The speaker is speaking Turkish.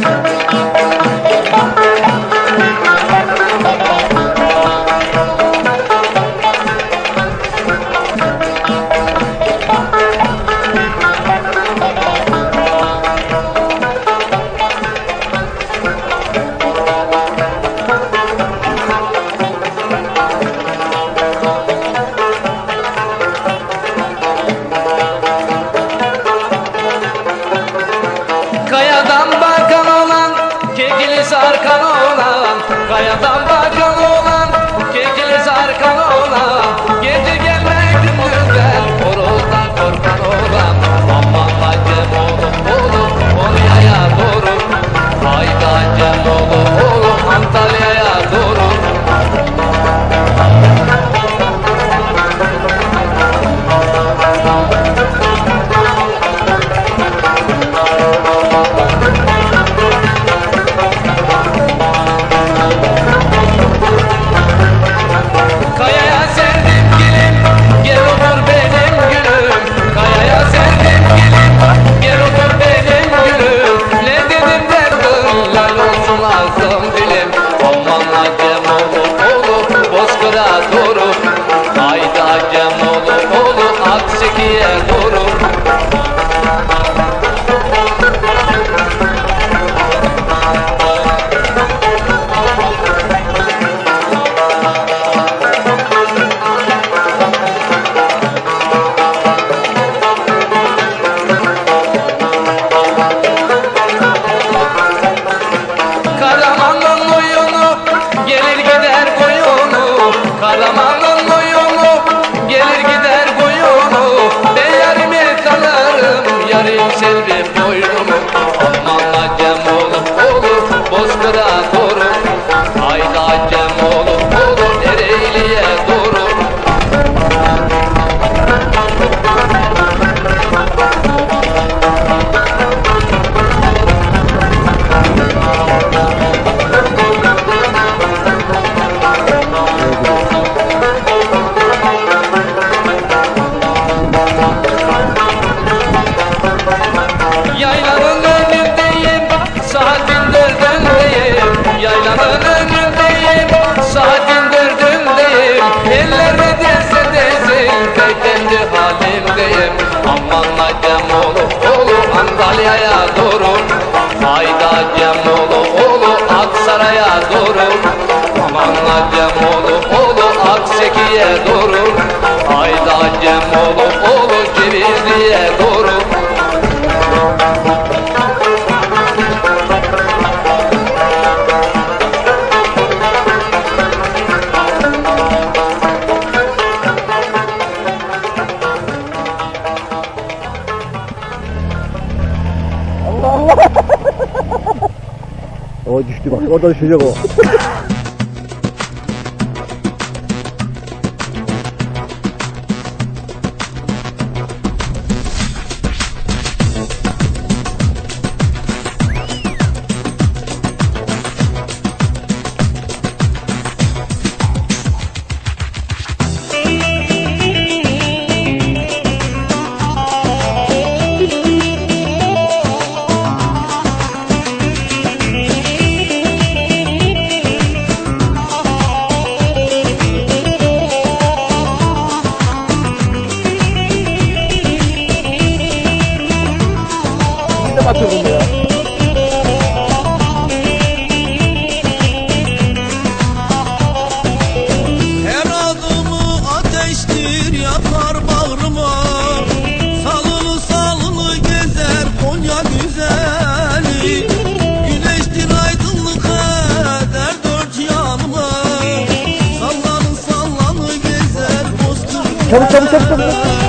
Kayadan sarkan olan Kayadan tanırım yarım Antalya'ya doğru Haydi acem oğlu, Aksaray'a doğru Aman acem oğlu, Akseki'ye doğru Haydi acem oğlu, Cevizli'ye doğru 어 düştü bak o da düşecek o. Batırdım ya. Her adımı ateştir yakar bağrıma Salını salını gezer Konya güzeli Güneştir aydınlık eder dört yanıma Sallanı sallanı gezer bozkır Çabuk çabuk çabuk çabuk.